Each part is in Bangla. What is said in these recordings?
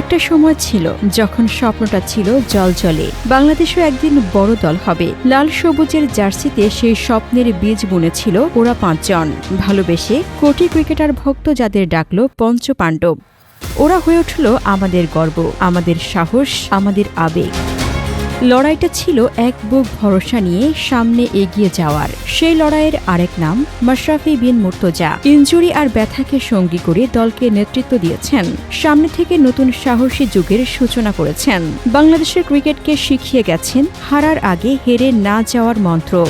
একটা সময় ছিল যখন স্বপ্নটা ছিল জল জলে। বাংলাদেশও একদিন বড় দল হবে। লাল সবুজের জার্সিতে সেই স্বপ্নের বীজ বুনেছিল ওরা পাঁচজন। ভালোবেসে কোটি ক্রিকেটার ভক্ত যাদের ডাকল পঞ্চ পাণ্ডব ওরা হয়ে উঠল আমাদের গর্ব, আমাদের সাহস, আমাদের আবেগ। লড়াইটা ছিল এক বুক ভরসা নিয়ে সামনে এগিয়ে যাওয়ার। সেই লড়াইয়ের আরেক নাম মাশরাফি বিন মুর্তজা। ইঞ্জুরি আর ব্যথাকে সঙ্গী করে দলকে নেতৃত্ব দিয়েছেন। সামনে থেকে নতুন সাহসী যুগের সূচনা করেছেন। বাংলাদেশের ক্রিকেটকে শিখিয়ে গেছেন হারার আগে হেরে না যাওয়ার মন্ত্র।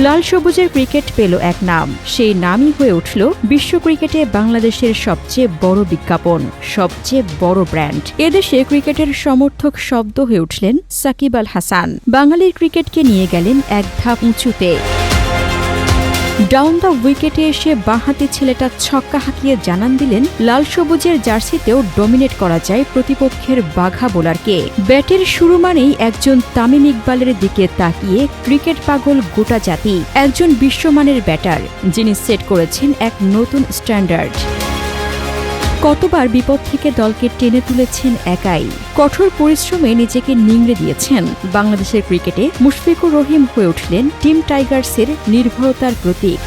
লাল সবুজের ক্রিকেট পেল এক নাম। সেই নামই হয়ে উঠল বিশ্ব ক্রিকেটে বাংলাদেশের সবচেয়ে বড় বিজ্ঞাপন, সবচেয়ে বড় ব্র্যান্ড। এদেশে ক্রিকেটের সমর্থক শব্দ হয়ে উঠলেন সাকিব আল হাসান। বাঙালির ক্রিকেটকে নিয়ে গেলেন এক ধাপ উঁচুতে। ডাউন দ্য উইকেটে এসে বাঁহাতি ছেলেটা ছক্কা হাঁকিয়ে জানান দিলেন, লাল সবুজের জার্সিতেও ডমিনেট করা যায় প্রতিপক্ষের বাঘা বোলারকে। ব্যাটের শুরু মানেই একজন তামিম ইকবালের দিকে তাকিয়ে ক্রিকেট পাগল গোটা জাতি, একজন বিশ্বমানের ব্যাটার, যিনি সেট করেছেন এক নতুন স্ট্যান্ডার্ড। কতবার বিপদ থেকে দলকে টেনে তুলেছেন একাই। কঠোর পরিশ্রমে নিজেকে নিংড়ে দিয়েছেন। বাংলাদেশের ক্রিকেটে মুশফিকুর রহিম হয়ে উঠলেন টিম টাইগার্সের নির্ভরতার প্রতীক।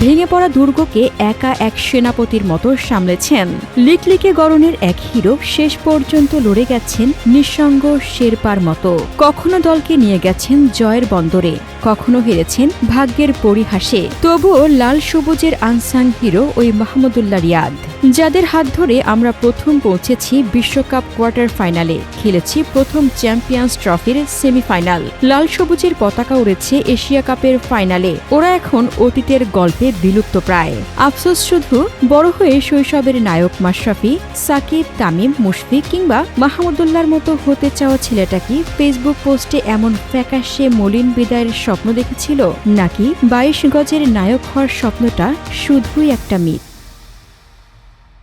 ভেঙে পড়া দুর্গকে একা এক সেনাপতির মতো সামলেছেন। লিকলিকে গরনের এক হিরো শেষ পর্যন্ত লড়ে গেছেন নিঃসঙ্গ শেরপার মতো। কখনো দলকে নিয়ে গেছেন জয়ের বন্দরে। কখনো হেরেছেন ভাগ্যের পরিহাসে। তবুও লাল সবুজের আনসাং হিরো ওই মাহমুদুল্লাহ রিয়াদ, যাদের হাত ধরে আমরা প্রথম পৌঁছেছি বিশ্বকাপ কোয়ার্টার ফাইনালে, খেলেছি প্রথম চ্যাম্পিয়ন্স ট্রফির সেমিফাইনাল। লাল সবুজের পতাকা উড়েছে এশিয়া কাপের ফাইনালে, ওরা এখন অতীতের গল্পে বিলুপ্ত প্রায়। আফসোস শুধু, বড় হয়ে শৈশবের নায়ক মাশরাফি, সাকিব, তামিম, মুশফিক কিংবা মাহমুদুল্লাহর মতো হতে চাওয়া ছেলেটা কি? ফেসবুক পোস্টে এমন ফ্যাকাশে মলিন বিদায়ের স্বপ্ন দেখেছিল নাকি বাইশ গজের নায়ক হওয়ার স্বপ্নটা শুধুই একটা মিথ?